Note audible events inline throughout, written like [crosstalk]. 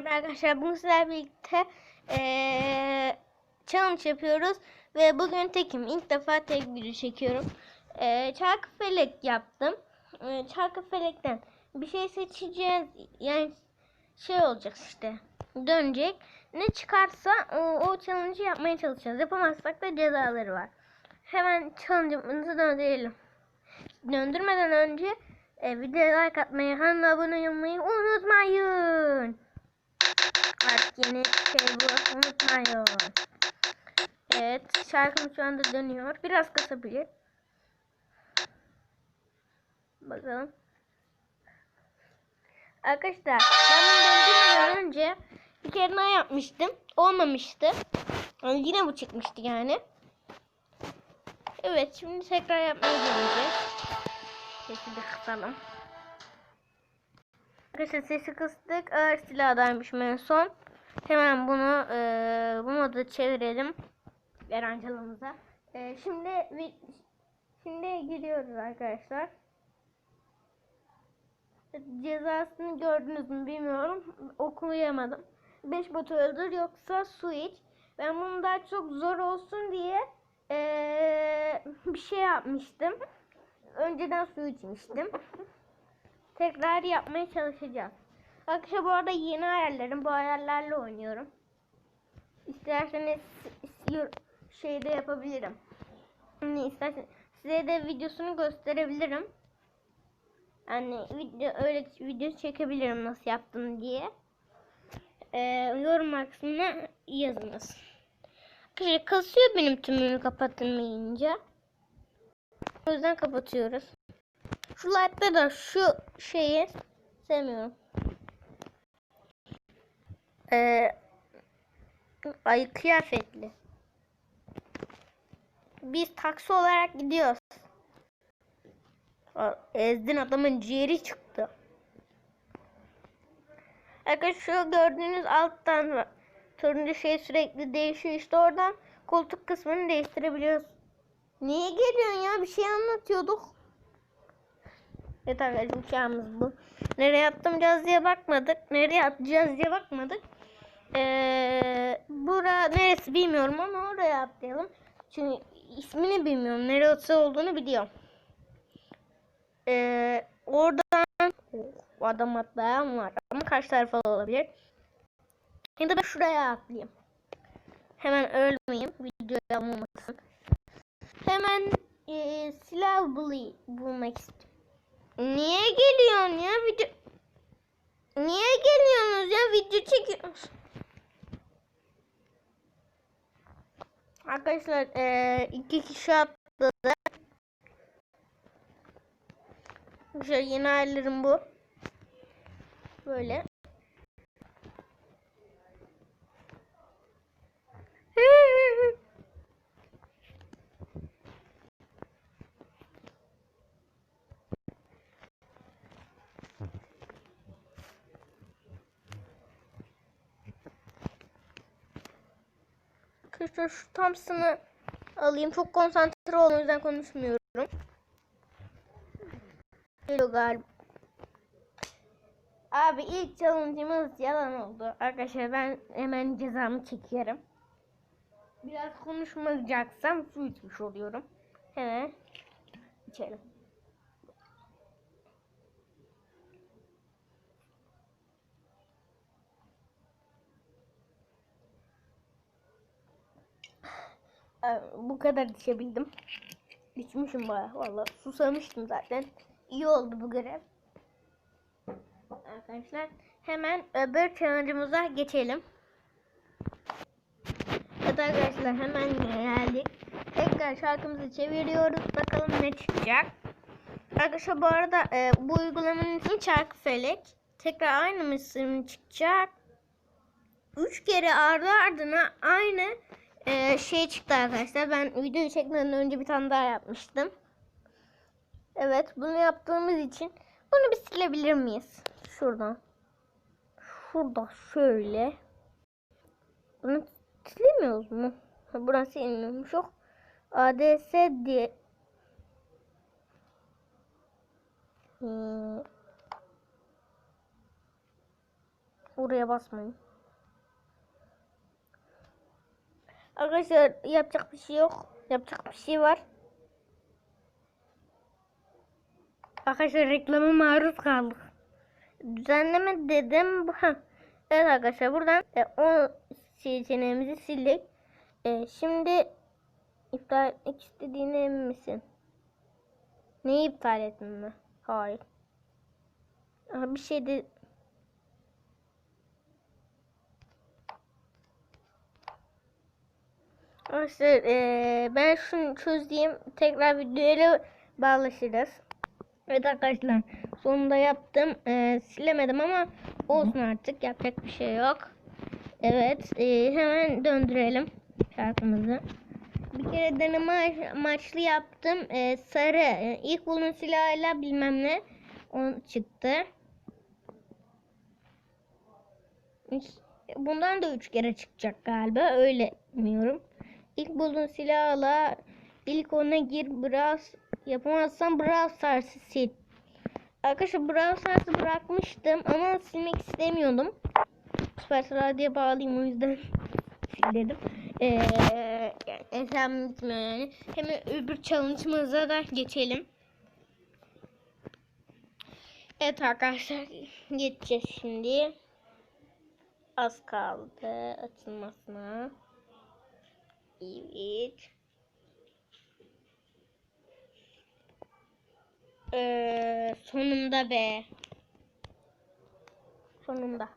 Merhaba arkadaşlar. Bugün sizlerle birlikte eee challenge yapıyoruz. Ve bugün tekim. İlk defa tek video çekiyorum. Eee çarkı felek yaptım. Eee çarkı felekten bir şey seçeceğiz. Yani şey olacak işte. Dönecek. Ne çıkarsa o, o challenge'ı yapmaya çalışacağız. Yapamazsak da cezaları var. Hemen challenge'ımızı döndürelim. Döndürmeden önce e, videoya like atmayı, kanala abone olmayı unutmayın. Yeni şey bu, unutmayın. Evet, şarkım şu anda dönüyor. Biraz kısabilir. Bakalım. Arkadaşlar, ben döndürmeden önce bir kere daha yapmıştım. Olmamıştı. Yani yine bu çıkmıştı yani. Evet, şimdi tekrar yapmayı deneyeceğiz. Sesi de kısalım. Arkadaşlar sesi kıstık. Ağır silahdaymışım en son. Hemen bunu e, bu moda çevirelim. Verancalımıza. E, şimdi şimdi giriyoruz arkadaşlar. Cezasını gördünüz mü bilmiyorum. Okuyamadım. 5 botu öldür yoksa su iç. Ben bunu daha çok zor olsun diye e, bir şey yapmıştım. Önceden su içmiştim. Tekrar yapmaya çalışacağız. Arkadaşlar bu arada yeni ayarlarım. Bu ayarlarla oynuyorum. İsterseniz şeyde yapabilirim. Ne isterseniz size de videosunu gösterebilirim. Yani video öyle video çekebilirim nasıl yaptım diye. Ee, yorum kısmına yazınız. Arkadaşlar kasıyor benim tümünü kapatılmayınca. O yüzden kapatıyoruz. Şu light'ta da şu şeyi sevmiyorum. Ee, ay kıyafetli. Biz taksi olarak gidiyoruz. Ezdin adamın ciğeri çıktı. Arkadaşlar şu gördüğünüz alttan turuncu şey sürekli değişiyor. İşte oradan koltuk kısmını değiştirebiliyoruz. Niye geliyorsun ya? Bir şey anlatıyorduk. Evet arkadaşlar uçağımız bu. Nereye atlayacağız diye bakmadık. Nereye atlayacağız diye bakmadık. Ee, bura neresi bilmiyorum ama oraya atlayalım. Çünkü ismini bilmiyorum. Neresi olduğunu biliyorum. Ee, oradan oh, adam atlayan var. Ama karşı tarafa olabilir. Da ben şuraya atlayayım. Hemen ölmeyeyim. Video yapmamasın. Hemen e, silah bul bulmak istiyorum. Niye geliyorsun ya video? Niye geliyorsunuz ya video çekiyoruz? Arkadaşlar e, iki kişi atladı. Şöyle yeni ayarlarım bu. Böyle. Arkadaşlar şu Thompson'ı alayım. Çok konsantre olun. O yüzden konuşmuyorum. Geliyor galiba. Abi ilk challenge'ımız yalan oldu. Arkadaşlar ben hemen cezamı çekiyorum. Biraz konuşmayacaksam su içmiş oluyorum. Hemen içelim. Bu kadar içebildim. İçmişim baya valla susamıştım zaten. İyi oldu bu görev. Arkadaşlar hemen öbür challenge'ımıza geçelim. Evet arkadaşlar hemen geldik. Tekrar şarkımızı çeviriyoruz. Bakalım ne çıkacak. Arkadaşlar bu arada e, bu uygulamanın ismi Çarkı Felek. Tekrar aynı mısırın çıkacak. Üç kere ardı ardına aynı e, şey çıktı arkadaşlar. Ben videoyu çekmeden önce bir tane daha yapmıştım. Evet bunu yaptığımız için bunu bir silebilir miyiz? Şuradan. Şurada şöyle. Bunu silemiyoruz mu? Burası silmiyormuş yok. ADS diye. Hmm. Oraya basmayın. Arkadaşlar yapacak bir şey yok. Yapacak bir şey var. Arkadaşlar reklama maruz kaldık. Düzenleme dedim. [laughs] Evet arkadaşlar buradan e, o seçeneğimizi sildik. E, şimdi iptal etmek istediğine emin misin? Neyi iptal ettin mi? Hayır. Aha, bir şey de Arkadaşlar eee, ben şunu çözeyim. Tekrar videoyla bağlaşırız. Evet arkadaşlar sonunda yaptım. Eee, silemedim ama olsun artık yapacak bir şey yok. Evet eee, hemen döndürelim şarkımızı. Bir kere deneme amaçlı yaptım. Eee, sarı eee, ilk bulun silahıyla bilmem ne o çıktı. Bundan da üç kere çıkacak galiba. Öyle bilmiyorum. İlk bulduğun silahla ilk ona gir biraz yapamazsan Brawl Stars'ı sil. Arkadaşlar Brawl Stars'ı bırakmıştım ama silmek istemiyordum. Supercell diye bağlayayım o yüzden [laughs] sil dedim. Ee, yani bitmiyor yani. Hemen öbür challenge'ımıza da geçelim. Evet arkadaşlar geçeceğiz şimdi. Az kaldı açılmasına. Evet. Ee, sonunda be. Sonunda.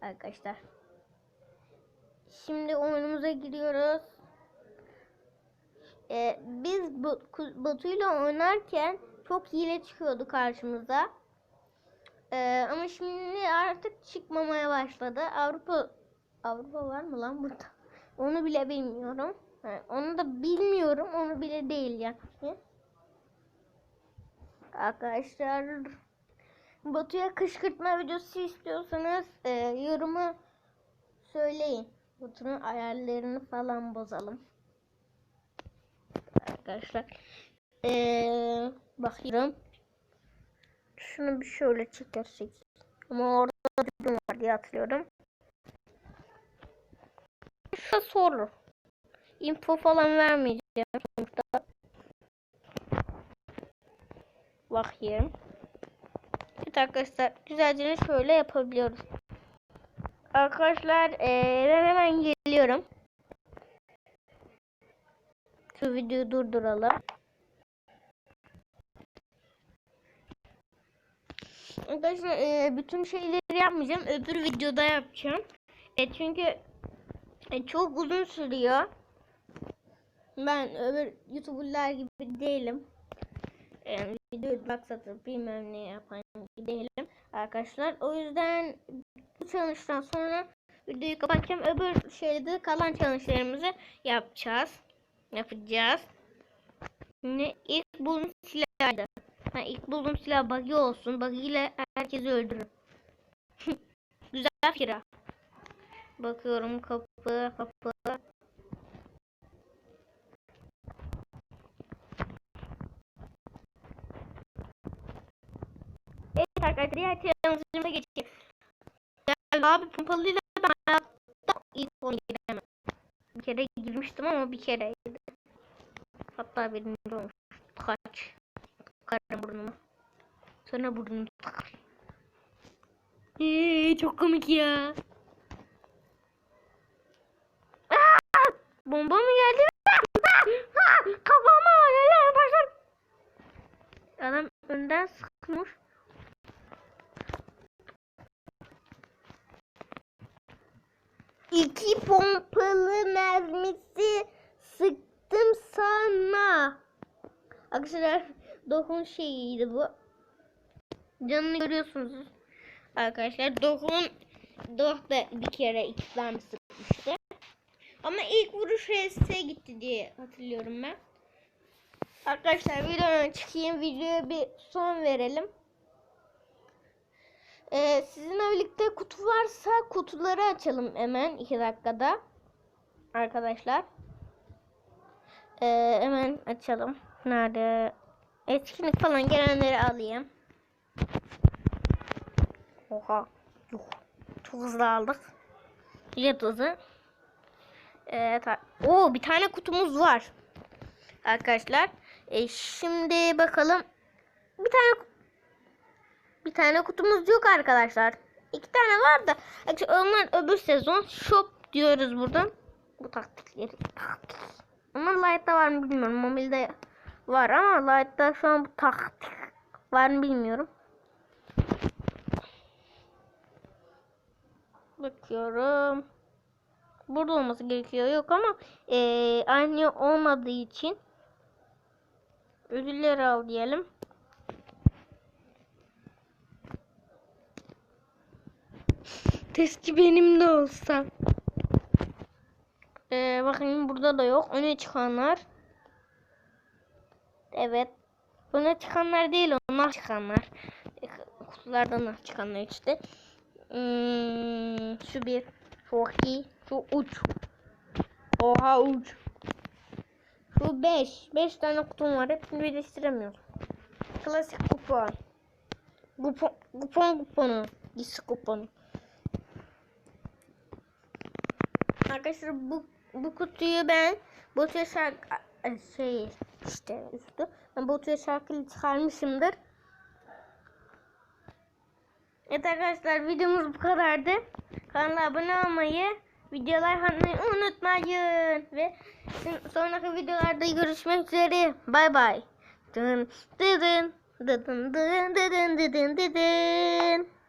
Arkadaşlar. Şimdi oyunumuza giriyoruz. Ee, biz bu, Batu'yla oynarken çok hile çıkıyordu karşımıza. Ee, ama şimdi artık çıkmamaya başladı. Avrupa Avrupa var mı lan burada? Onu bile bilmiyorum. Ha, onu da bilmiyorum. Onu bile değil yani. Arkadaşlar Batu'ya kışkırtma videosu istiyorsanız e, yoruma söyleyin. Batu'nun ayarlarını falan bozalım. Arkadaşlar ee, bakıyorum. Şunu bir şöyle çekersek. Ama orada dürbün var diye hatırlıyorum. Şu soru. Info falan vermeyeceğim sonuçta. Bakayım. Evet arkadaşlar güzelce şöyle yapabiliyoruz. Arkadaşlar ee, ben hemen geliyorum. Şu videoyu durduralım. Arkadaşlar e, bütün şeyleri yapmayacağım. Öbür videoda yapacağım. E, çünkü e, çok uzun sürüyor. Ben öbür YouTuber'lar gibi değilim. Yani video maksatıp bilmem ne yapan gibi değilim arkadaşlar. O yüzden bu challenge'dan sonra videoyu kapatacağım. Öbür şeyde kalan challenge'larımızı yapacağız. Yapacağız. Ne ilk bunun silahıydı. Ha, ilk bulduğum silah buggy olsun. Buggy ile herkesi öldürürüm. [laughs] Güzel fikir. Bakıyorum kapı kapı. Evet arkadaşlar diğer challenge'ımıza geçelim. Yani abi pompalıyla ben hayatta ilk onu giremem. Bir kere girmiştim ama bir kereydi. Hatta birinci olmuş. Kaç. Karım burnumu. Sonra burnumu takar. Eee çok komik ya. Bomba mı geldi? Kafama neler başlar. Adam önden sıkmış. İki pompalı mermisi sıktım sana. Arkadaşlar dokun şeyiydi bu. Canını görüyorsunuz. Arkadaşlar dokun da bir kere iki tane sıkmıştı. Ama ilk vuruş RS'e gitti diye hatırlıyorum ben. Arkadaşlar videodan çıkayım. Videoya bir son verelim. Ee, sizinle birlikte kutu varsa kutuları açalım hemen 2 dakikada. Arkadaşlar. Ee, hemen açalım. Nerede? Etkinlik falan gelenleri alayım. Oha. Yuh. Çok hızlı aldık. Jet Evet. Oo bir tane kutumuz var. Arkadaşlar. E, şimdi bakalım. Bir tane bir tane kutumuz yok arkadaşlar. İki tane var da onlar öbür sezon shop diyoruz buradan. Bu taktikleri. Taktik. Ama Light'ta var mı bilmiyorum. Mobile'de var ama Light'ta şu an bu taktik var mı bilmiyorum. Bakıyorum. Burada olması gerekiyor. Yok ama eee, aynı olmadığı için ödülleri al diyelim. Testçi benim de olsa. Ee, bakın burada da yok. Öne çıkanlar. Evet. Öne çıkanlar değil onlar çıkanlar. E, Kutulardan çıkanlar işte. Hmm, şu bir. Çok iyi. Şu uç. Oha uç. Şu beş. Beş tane kutum var. Hepsini birleştiremiyorum. Klasik kupon. Kupon, kupon kuponu. Gizli kuponu. Arkadaşlar bu bu kutuyu ben Batuya şarkı şey işte üstü ben Batuya şarkıyı çıkarmışımdır. Evet arkadaşlar videomuz bu kadardı. Kanala abone olmayı, videolar atmayı unutmayın ve sonraki videolarda görüşmek üzere. Bay bay. Dın dın dın dın dın dın dın dın dın.